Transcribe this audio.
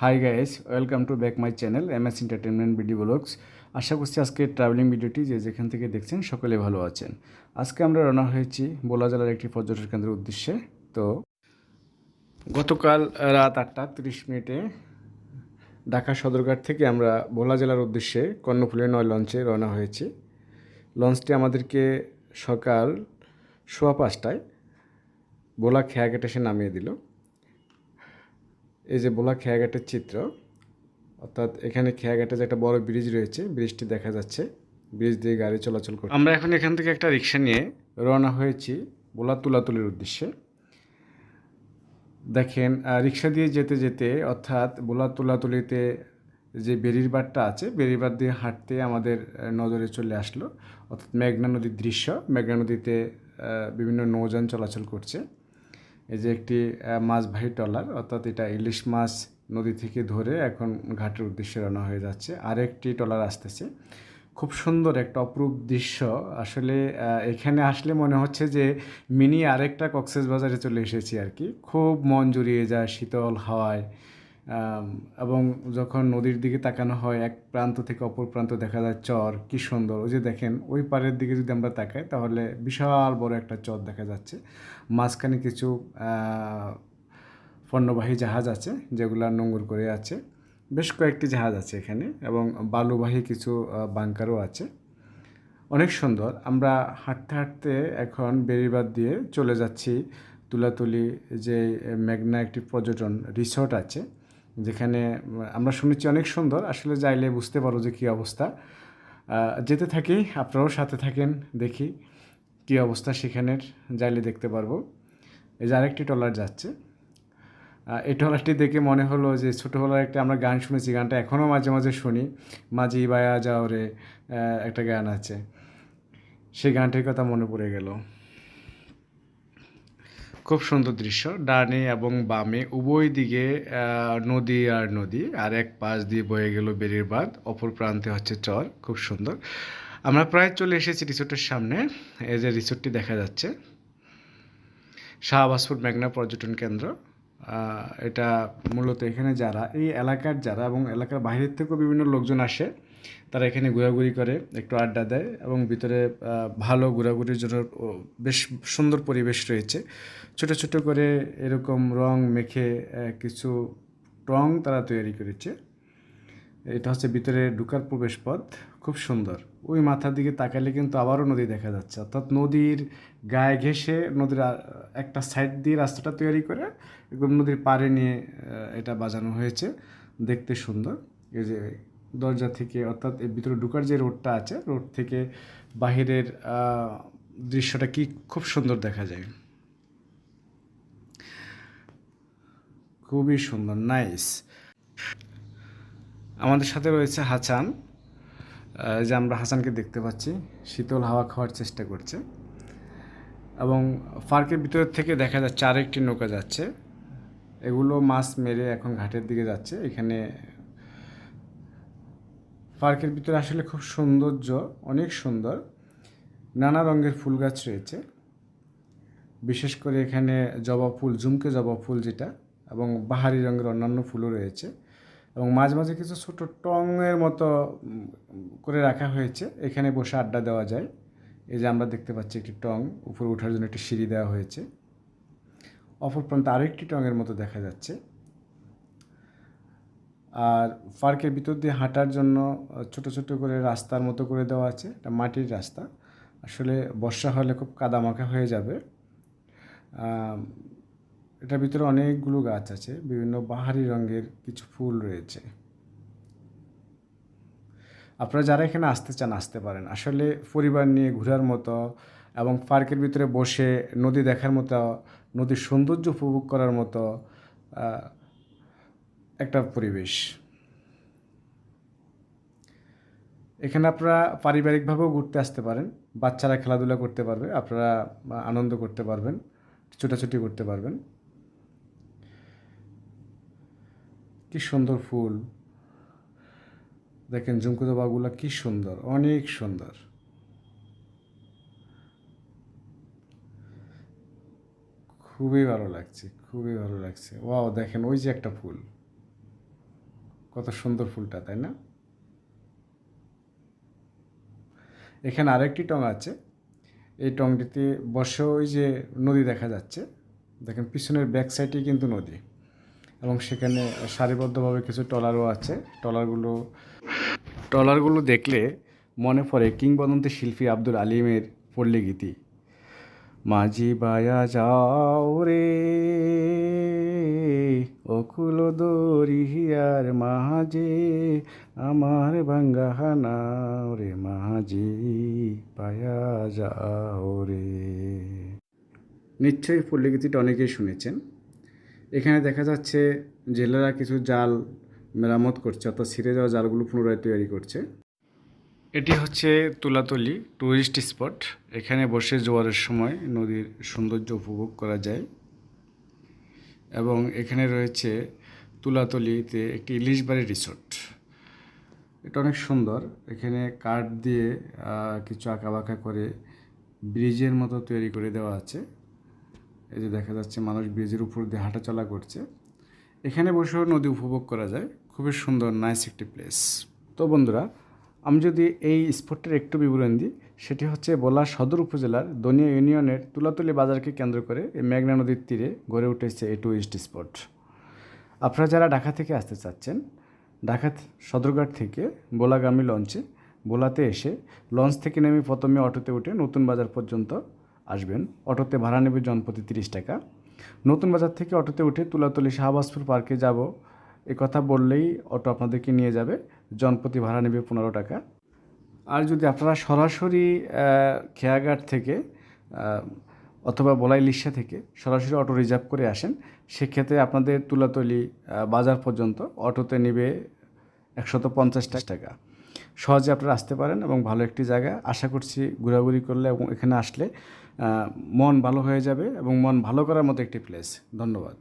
Hi guys welcome to back my channel M S entertainment video blogs আশা করছি আজকে travelling ভিডিওটি যে যেখান থেকে দেখছেন সকলে ভালো আছেন। আজকে আমরা রওনা হয়েছি বোলা জেলার একটি পর্যটন কেন্দ্রের উদ্দেশ্যে। তো গতকাল রাত আটটা তিরিশ মিনিটে ঢাকা সদরঘাট থেকে আমরা ভোলা জেলার উদ্দেশ্যে কর্ণফুলী নয় লঞ্চে রওনা হয়েছি। লঞ্চটি আমাদেরকে সকাল সোয়া পাঁচটায় ভোলা খেয়াঘাট এসে নামিয়ে দিল। এই যে বোলা খেয়াঘাটের চিত্র, অর্থাৎ এখানে খেয়াঘাটে যে একটা বড় ব্রিজ রয়েছে ব্রিজটি দেখা যাচ্ছে। ব্রিজ দিয়ে গাড়ি চলাচল করে আমরা এখন এখান থেকে একটা রিক্সা নিয়ে রওনা হয়েছি বোলা তুলাতুলির উদ্দেশ্যে। দেখেন রিক্সা দিয়ে যেতে যেতে, অর্থাৎ বোলা তুলাতুলিতে যে বেরিরবাদটা আছে বেরিরবাদ দিয়ে হাঁটতে আমাদের নজরে চলে আসলো। অর্থাৎ মেঘনা নদীর দৃশ্য। মেঘনা নদীতে বিভিন্ন নৌযান চলাচল করছে। এই যে একটি মাছবাহী ট্রলার, অর্থাৎ এটা ইলিশ মাছ নদী থেকে ধরে এখন ঘাটের উদ্দেশ্যে রানা হয়ে যাচ্ছে। আরেকটি ট্রলার আসতেছে। খুব সুন্দর একটা অপরূপ দৃশ্য। আসলে এখানে আসলে মনে হচ্ছে যে মিনি আরেকটা কক্সেস বাজারে চলে এসেছি আর কি। খুব মন জুড়িয়ে যায়, শীতল হাওয়ায়। এবং যখন নদীর দিকে তাকানো হয়, এক প্রান্ত থেকে অপর প্রান্ত দেখা যায় চর, কি সুন্দর। ওই যে দেখেন, ওই পারের দিকে যদি আমরা তাকাই, তাহলে বিশাল বড় একটা চর দেখা যাচ্ছে। মাঝখানে কিছু পণ্যবাহী জাহাজ আছে, যেগুলো নোঙর করে আছে। বেশ কয়েকটি জাহাজ আছে এখানে, এবং বালুবাহী কিছু বাংকারও আছে। অনেক সুন্দর। আমরা হাঁটতে হাঁটতে এখন বেরিবাদ দিয়ে চলে যাচ্ছি। তুলাতুলি যে, মেঘনা একটি পর্যটন রিসর্ট আছে। যেখানে আমরা শুনেছি অনেক সুন্দর আসলে যাইলে বুঝতে পারো যে কী অবস্থা। যেতে থাকি আপনারাও সাথে থাকেন দেখি কী অবস্থা সেখানের যাইলে দেখতে পারব। এই যে আরেকটি ট্রলার যাচ্ছে। এই ট্রলারটি দেখে মনে হলো যে ছোটোবেলার একটা আমরা গান শুনেছি গানটা এখনও মাঝে মাঝে শুনি। মাঝি বায়া যাও রে আহ, একটা গান আছে। সেই গানটির কথা মনে পড়ে গেল। খুব সুন্দর দৃশ্য। ডানে এবং বামে উভয় দিকে নদী আর নদী, আর এক পাশ দিয়ে বয়ে গেল বেরির বাঁধ, অপর প্রান্তে হচ্ছে চর, খুব সুন্দর। আমরা প্রায় চলে এসেছি রিসোর্টের সামনে, এই যে রিসোর্টটি দেখা যাচ্ছে। শাহবাজপুর মেঘনা পর্যটন কেন্দ্র এটা মূলত এখানে যারা, এই এলাকার যারা এবং এলাকার বাইরের থেকেও বিভিন্ন লোকজন আসে। তারা এখানে ঘোরাঘুরি করে, একটু আড্ডা দেয় এবং ভিতরে ভালো ঘোরাঘুরির জন্য বেশ সুন্দর পরিবেশ রয়েছে। ছোট ছোট করে এরকম রং মেখে কিছু রং তারা তৈরি করেছে। এটা হচ্ছে ভিতরে ঢুকার প্রবেশ পথ খুব সুন্দর। ওই মাথার দিকে তাকালে কিন্তু আবারও নদী দেখা যাচ্ছে। অর্থাৎ নদীর গায়ে ঘেঁষে নদীর একটা সাইড দিয়ে রাস্তাটা তৈরি করে একদম নদীর পাড়ে নিয়ে এটা বাজানো হয়েছে। দেখতে সুন্দর। এই যে দরজা থেকে, অর্থাৎ এর ভিতরে ঢুকার যে রোডটা আছে, রোড থেকে বাহিরের দৃশ্যটা কি খুব সুন্দর দেখা যায়। খুবই সুন্দর নাইস আমাদের সাথে রয়েছে হাসান যে আমরা হাসানকে দেখতে পাচ্ছি। শীতল হাওয়া খাওয়ার চেষ্টা করছে। এবং পার্কের ভিতর থেকে দেখা যাচ্ছে আরেকটি নৌকা যাচ্ছে। এগুলো মাছ মেরে এখন ঘাটের দিকে যাচ্ছে। এখানে পার্কের ভিতরে আসলে খুব সৌন্দর্য, অনেক সুন্দর। নানা রঙের ফুল গাছ রয়েছে। বিশেষ করে এখানে জবা ফুল, ঝুমকে জবা ফুল যেটা, এবং বাহারি রঙের অন্যান্য ফুলও রয়েছে। এবং মাঝে মাঝে কিছু ছোট টংয়ের মতো করে রাখা হয়েছে। এখানে বসে আড্ডা দেওয়া যায়। এই যে আমরা দেখতে পাচ্ছি একটি টং, উপরে ওঠার জন্য একটি সিঁড়ি দেওয়া হয়েছে। অপর প্রান্তে আরেকটি টঙের মতো দেখা যাচ্ছে। আর পার্কের ভিতর দিয়ে হাঁটার জন্য ছোট ছোট করে রাস্তার মতো করে দেওয়া আছে, এটা মাটির রাস্তা। আসলে বর্ষা হলে খুব কাদামাখা হয়ে যাবে। এটার ভিতরে অনেকগুলো গাছ আছে, বিভিন্ন বাহারি রঙের কিছু ফুল রয়েছে। আপনারা যারা এখানে আসতে চান, আসতে পারেন। আসলে পরিবার নিয়ে ঘোরার মতো এবং পার্কের ভিতরে বসে নদী দেখার মতো, নদীর সৌন্দর্য উপভোগ করার মতো একটা পরিবেশ। এখানে আপনারা পারিবারিকভাবেও ঘুরতে আসতে পারেন, বাচ্চারা খেলাধুলা করতে পারবে, আপনারা আনন্দ করতে পারবেন, ছোটাছুটি করতে পারবেন। কি সুন্দর ফুল। দেখেন ঝুমকো জবাগুলো কি সুন্দর, অনেক সুন্দর। খুবই ভালো লাগছে, খুবই ভালো লাগছে। ওয়াও, দেখেন ওই যে একটা ফুল। কত সুন্দর ফুলটা, তাই না? এখানে আরেকটি টং আছে। এই টংটিতে বসে ওই যে নদী দেখা যাচ্ছে। দেখেন, পিছনের ব্যাক সাইডে কিন্তু নদী এবং সেখানে সারিবদ্ধভাবে কিছু ট্রলারও আছে। ট্রলারগুলো ট্রলারগুলো দেখলে মনে পড়ে কিংবদন্তি শিল্পী আব্দুল আলিমের পল্লী গীতি মাঝি বায়া যাও রে। অকুল দরিয়ার মাঝে আমার বাঙ্গাহানা রে মাঝি পায়া যাও রে। নিশ্চয়ই পল্লী গীতিটা অনেকেই শুনেছেন। এখানে দেখা যাচ্ছে জেলেরা কিছু জাল মেরামত করছে, অর্থাৎ ছিঁড়ে যাওয়া জালগুলো পুনরায় তৈরি করছে। এটি হচ্ছে তুলাতলি টুরিস্ট স্পট। এখানে বসে জোয়ারের সময় নদীর সৌন্দর্য উপভোগ করা যায়। এবং এখানে রয়েছে তুলাতলিতে একটি ইলিশ বাড়ি রিসোর্ট। এটা অনেক সুন্দর। এখানে কাঠ দিয়ে কিছু আঁকাবাঁকা করে ব্রিজের মতো তৈরি করে দেওয়া আছে। এই যে দেখা যাচ্ছে মানুষ ব্রিজের উপর দিয়ে হাঁটাচলা করছে। এখানে বসেও নদী উপভোগ করা যায়। খুবই সুন্দর নাইস একটি প্লেস তো বন্ধুরা আমি যদি এই স্পটটার একটু বিবরণ দিই, সেটি হচ্ছে বোলা সদর উপজেলার দনিয়া ইউনিয়নের তুলাতলি বাজারকে কেন্দ্র করে এই মেঘনা নদীর তীরে গড়ে উঠেছে এই টুরিস্ট স্পট আপনারা যারা ঢাকা থেকে আসতে চাচ্ছেন, ঢাকা সদরঘাট থেকে বোলাগামী লঞ্চে, বোলাতে এসে লঞ্চ থেকে নেমে প্রথমে অটোতে উঠে নতুন বাজার পর্যন্ত আসবেন। অটোতে ভাড়া নেবে জনপ্রতি তিরিশ টাকা। নতুন বাজার থেকে অটোতে উঠে তুলাতলি শাহবাজপুর পার্কে যাব এ কথা বললেই অটো আপনাদেরকে নিয়ে যাবে। জনপ্রতি ভাড়া নেবে পনেরো টাকা। আর যদি আপনারা সরাসরি খেয়াঘাট থেকে অথবা বলাই লিসা থেকে সরাসরি অটো রিজার্ভ করে আসেন, সেক্ষেত্রে আপনাদের তুলাতলি বাজার পর্যন্ত অটোতে নেবে একশত পঞ্চাশ টাকা। সহজে আপনারা আসতে পারেন এবং ভালো একটি জায়গা। আশা করছি ঘোরাঘুরি করলে এবং এখানে আসলে মন ভালো হয়ে যাবে এবং মন ভালো করার মতো একটি প্লেস ধন্যবাদ।